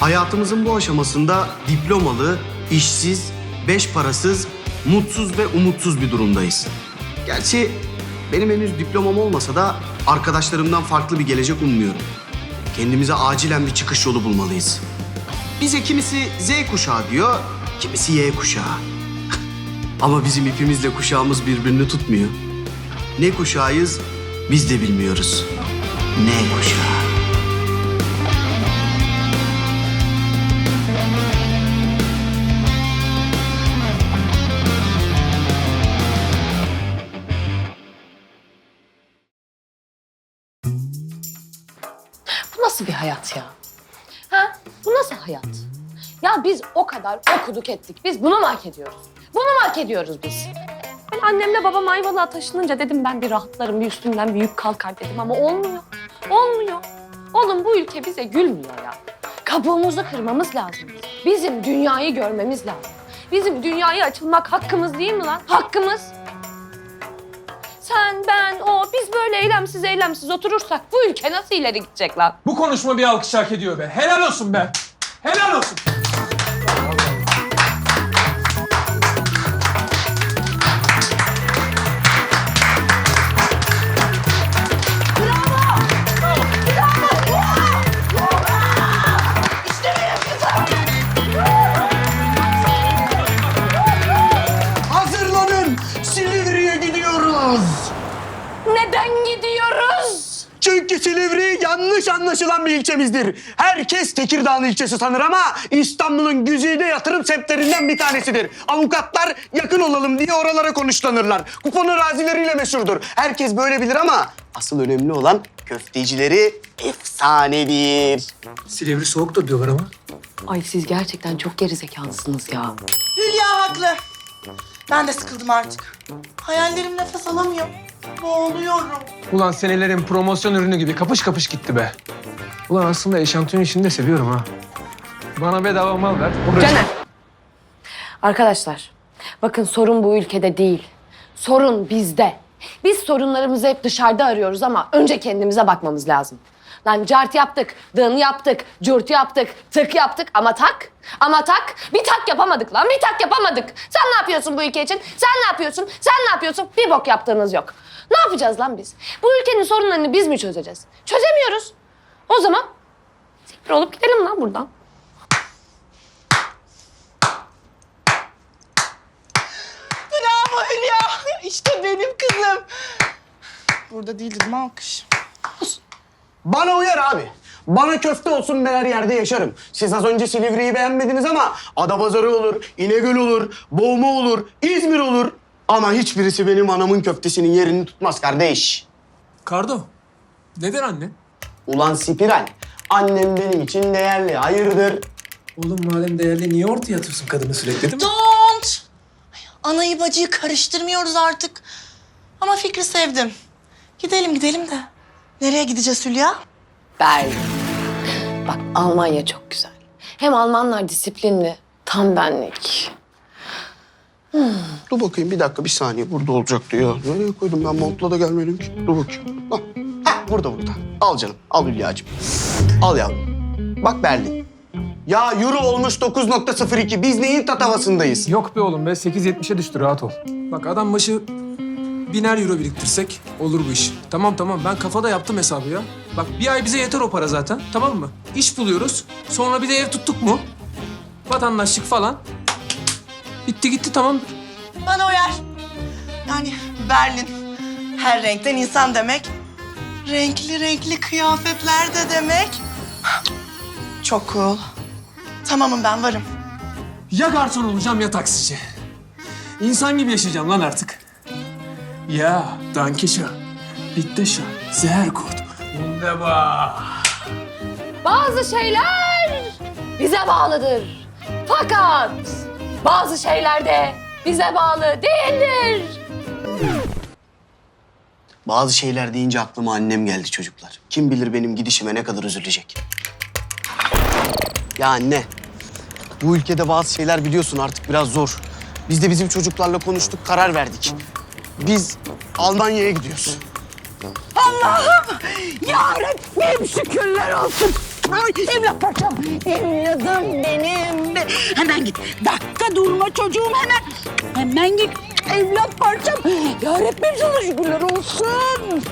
Hayatımızın bu aşamasında diplomalı, işsiz, beş parasız, mutsuz ve umutsuz bir durumdayız. Gerçi benim henüz diplomam olmasa da arkadaşlarımdan farklı bir gelecek ummuyorum. Kendimize acilen bir çıkış yolu bulmalıyız. Bize kimisi Z kuşağı diyor, kimisi Y kuşağı. Ama bizim ipimizle kuşağımız birbirini tutmuyor. Ne kuşağıyız biz de bilmiyoruz. Ne kuşağı? Nasıl bir hayat ya? Ha? Bu nasıl hayat? Ya biz o kadar okuduk ettik. Biz bunu mu hak ediyoruz? Bunu mu hak ediyoruz biz? Ben annemle babam Ayvalık'a taşınınca dedim ben bir rahatlarım, bir üstümden bir yük kalkar dedim ama olmuyor. Olmuyor. Oğlum bu ülke bize gülmüyor ya. Kabuğumuzu kırmamız lazım. Bizim dünyayı görmemiz lazım. Bizim dünyaya açılmak hakkımız değil mi lan? Hakkımız. Sen, ben, o, biz böyle eylemsiz eylemsiz oturursak bu ülke nasıl ileri gidecek lan? Bu konuşma bir alkış hak ediyor be. Helal olsun be. Helal olsun. Gidiyoruz. Neden gidiyoruz? Çünkü Silivri yanlış anlaşılan bir ilçemizdir. Herkes Tekirdağ'ın ilçesi sanır ama İstanbul'un güzide yatırım semtlerinden bir tanesidir. Avukatlar yakın olalım diye oralara konuşlanırlar. Kupon arazileriyle meşhurdur. Herkes böyle bilir ama asıl önemli olan köftecileri efsanedir. Silivri soğuktur diyorlar ama. Ay siz gerçekten çok gerizekalısınız ya. Hülya haklı. Ben de sıkıldım artık. Hayallerim nefes alamıyor. Boğuluyorum. Ulan senelerin promosyon ürünü gibi kapış kapış gitti be. Ulan aslında eşantiyon işini de seviyorum ha. Bana bedava mal ver. Caner. Arkadaşlar, bakın sorun bu ülkede değil. Sorun bizde. Biz sorunlarımızı hep dışarıda arıyoruz ama önce kendimize bakmamız lazım. Lan cart yaptık, dın yaptık, cürt yaptık, tık yaptık ama tak, ama tak. Bir tak yapamadık lan, bir tak yapamadık. Sen ne yapıyorsun bu ülke için? Sen ne yapıyorsun? Sen ne yapıyorsun? Bir bok yaptığınız yok. Ne yapacağız lan biz? Bu ülkenin sorunlarını biz mi çözeceğiz? Çözemiyoruz. O zaman siktir olup gidelim lan buradan. Bravo Hülya. İşte benim kızım. Burada değil dedim alkış. Bana uyar abi. Bana köfte olsun ben her yerde yaşarım. Siz az önce Silivri'yi beğenmediniz ama Adapazarı olur, İnegöl olur, Boğma olur, İzmir olur. Ama hiçbirisi benim anamın köftesinin yerini tutmaz kardeş. Kardo. Neden anne? Ulan spiral, annem benim için değerli, hayırdır? Oğlum madem değerli niye ortaya atıyorsun kadını sürekli değil mi? Don't. Ay, Anayı bacıyı karıştırmıyoruz artık. Ama fikri sevdim. Gidelim gidelim de. Nereye gideceğiz Hülya? Berlin. Bak Almanya çok güzel. Hem Almanlar disiplinli. Tam benlik. Dur bakayım bir dakika bir saniye burada olacaktı ya. Nereye koydum ben montla da gelmedim ki. Dur bakayım. Hah, hah, burada burada. Al canım al Hülya'cığım. Al yavrum. Bak Berlin. Ya euro olmuş 9.02. Biz neyin tatavasındayız? Yok be oğlum be 8.70'e düştü rahat ol. Bak adam başı biner euro biriktirsek olur bu iş. Tamam tamam ben kafada yaptım hesabı ya. Bak bir ay bize yeter o para zaten tamam mı? İş buluyoruz sonra bir de ev tuttuk mu? Vatandaşlık falan. Bitti gitti tamamdır. Bana uyar. Yani Berlin her renkten insan demek. Renkli renkli kıyafetler de demek. Çok cool. Tamamım ben varım. Ya garson olacağım ya taksici. İnsan gibi yaşayacağım lan artık. Ya danke schön. Bitte schön. Sehr gut. Wunderbar. Bazı şeyler bize bağlıdır. Fakat bazı şeyler de bize bağlı değildir. Bazı şeyler deyince aklıma annem geldi çocuklar. Kim bilir benim gidişime ne kadar üzülecek. Ya anne, bu ülkede bazı şeyler biliyorsun artık biraz zor. Biz de bizim çocuklarla konuştuk, karar verdik. Biz Almanya'ya gidiyoruz. Yarabbim şükürler olsun. Ay evlat parçam. Evladım benim. Hemen git. Dakika durma çocuğum hemen. Hemen git. Evlat parçam. Ya Rabbim sana şükürler olsun.